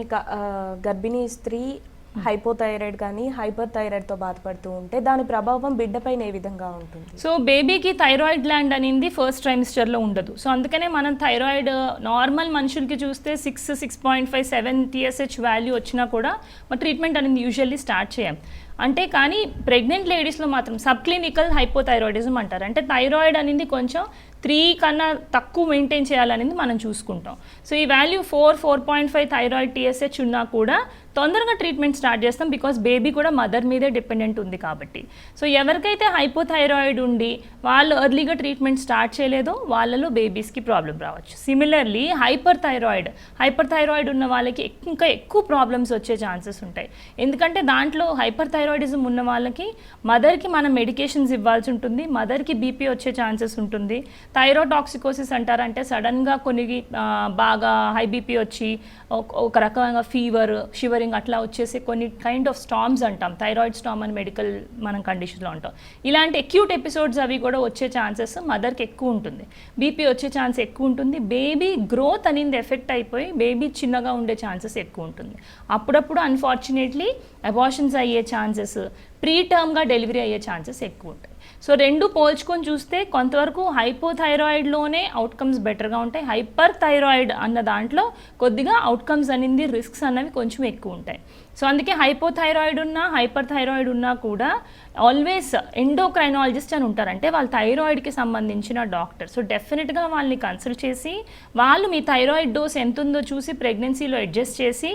మీకు గర్భిణీ స్త్రీ హైపోథైరాయిడ్ కానీ హైపర్ థైరాయిడ్తో బాధపడుతూ ఉంటే దాని ప్రభావం బిడ్డపైన ఏ విధంగా ఉంటుంది? సో బేబీకి థైరాయిడ్ గ్లాండ్ అనేది ఫస్ట్ ట్రైమిస్టర్లో ఉండదు. సో అందుకనే మనం థైరాయిడ్ నార్మల్ మనుషులకి చూస్తే six six point five seven TSH value వచ్చినా కూడా మన ట్రీట్మెంట్ అనేది యూజువల్లీ స్టార్ట్ చేయం. అంటే కానీ ప్రెగ్నెంట్ లేడీస్లో మాత్రం సబ్ క్లినికల్ హైపోథైరాయిడిజం అంటారు. అంటే థైరాయిడ్ అనేది కొంచెం త్రీ కన్నా తక్కువ మెయింటైన్ చేయాలనేది మనం చూసుకుంటాం. సో ఈ value four four point five thyroid TSH ఉన్నా కూడా తొందరగా ట్రీట్మెంట్ స్టార్ట్ చేస్తాం బికాస్ బేబీ కూడా మదర్ మీదే డిపెండెంట్ ఉంది కాబట్టి. సో ఎవరికైతే హైపోథైరాయిడ్ ఉండి వాళ్ళు ఎర్లీగా ట్రీట్మెంట్ స్టార్ట్ చేయలేదో వాళ్ళలో బేబీస్కి ప్రాబ్లం రావచ్చు. Similarly hyper thyroid hyper thyroid ఉన్న వాళ్ళకి ఇంకా ఎక్కువ ప్రాబ్లమ్స్ వచ్చే ఛాన్సెస్ ఉంటాయి. ఎందుకంటే దాంట్లో హైపర్ థైరాయిడిజం ఉన్న వాళ్ళకి మదర్కి మనం మెడికేషన్స్ ఇవ్వాల్సి ఉంటుంది మదర్కి బీపీ వచ్చే ఛాన్సెస్ ఉంటుంది. థైరోటాక్సికోసిస్ అంటారంటే సడన్గా కొన్ని బాగా హై బీపీ వచ్చి ఒక- రకంగా ఫీవర్ షివరింగ్ అట్లా వచ్చేసి కొన్ని కైండ్ ఆఫ్ స్టామ్స్ అంటాం. థైరాయిడ్ స్టామ్ అని మెడికల్ మనం కండిషన్లో ఉంటాం ఇలాంటి అక్యూట్ ఎపిసోడ్స్ అవి కూడా వచ్చే ఛాన్సెస్ మదర్కి ఎక్కువ ఉంటుంది. బీపీ వచ్చే ఛాన్స్ ఎక్కువ ఉంటుంది. బేబీ గ్రోత్ అనేది ఎఫెక్ట్ అయిపోయి బేబీ చిన్నగా ఉండే ఛాన్సెస్ ఎక్కువ ఉంటుంది. అప్పుడప్పుడు అన్ఫార్చునేట్లీ అబార్షన్స్ అయ్యే ఛాన్స్ ఛాన్సెస్ ప్రీ టర్మ్గా డెలివరీ అయ్యే ఛాన్సెస్ ఎక్కువ ఉంటాయి సో రెండు పోల్చుకొని చూస్తే కొంతవరకు హైపోథైరాయిడ్లోనే అవుట్కమ్స్ బెటర్గా ఉంటాయి. హైపర్ థైరాయిడ్ అన్న దాంట్లో కొద్దిగా అవుట్కమ్స్ అనేది రిస్క్స్ అన్నవి కొంచెం ఎక్కువ ఉంటాయి సో అందుకే హైపోథైరాయిడ్ ఉన్నా హైపర్ థైరాయిడ్ ఉన్నా కూడా ఆల్వేస్ ఎండోక్రైనాలజిస్ట్ అని ఉంటారంటే వాళ్ళు వాళ్ళ థైరాయిడ్కి సంబంధించిన డాక్టర్. సో డెఫినెట్గా వాళ్ళని కన్సల్ట్ చేసి వాళ్ళు మీ థైరాయిడ్ డోస్ ఎంత ఉందో చూసి ప్రెగ్నెన్సీలో అడ్జస్ట్ చేసి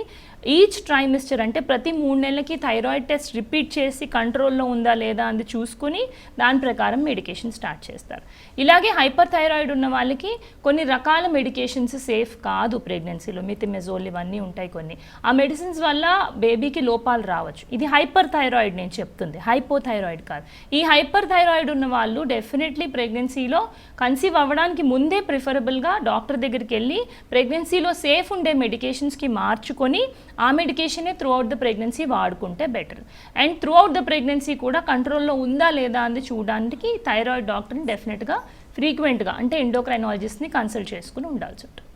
ఈచ్ ట్రైమిస్టర్ అంటే ప్రతి మూడు నెలలకి థైరాయిడ్ టెస్ట్ రిపీట్ చేసి కంట్రోల్లో ఉందా లేదా అని చూసుకుని దాని ప్రకారం మెడికేషన్ స్టార్ట్ చేస్తారు. ఇలాగే హైపర్ థైరాయిడ్ ఉన్న వాళ్ళకి కొన్ని రకాల మెడికేషన్స్ సేఫ్ కాదు ప్రెగ్నెన్సీలో మితిమెజోల్ ఇవన్నీ ఉంటాయి కొన్ని. ఆ మెడిసిన్స్ వల్ల బేబీకి లోపాలు రావచ్చు. ఇది హైపర్ థైరాయిడ్ నేను చెప్తుంది. హైపోథైరాయిడ్ కాదు. ఈ హైపర్ థైరాయిడ్ ఉన్న వాళ్ళు డెఫినెట్లీ ప్రెగ్నెన్సీలో కన్సీవ్ అవ్వడానికి ముందే ప్రిఫరబుల్గా డాక్టర్ దగ్గరికి వెళ్ళి ప్రెగ్నెన్సీలో సేఫ్ ఉండే మెడికేషన్స్కి మార్చుకొని ఆ మెడికేషనే త్రూ అవుట్ ద ప్రెగ్నెన్సీ వాడుకుంటే better. And throughout the pregnancy కూడా కంట్రోల్లో ఉందా లేదా అని చూడడానికి థైరాయిడ్ డాక్టర్ని డెఫినెట్గా ఫ్రీక్వెంట్గా అంటే ఎండోక్రైనాలజిస్ట్ని కన్సల్ట్ చేసుకుని ఉండాల్సి ఉంటుంది.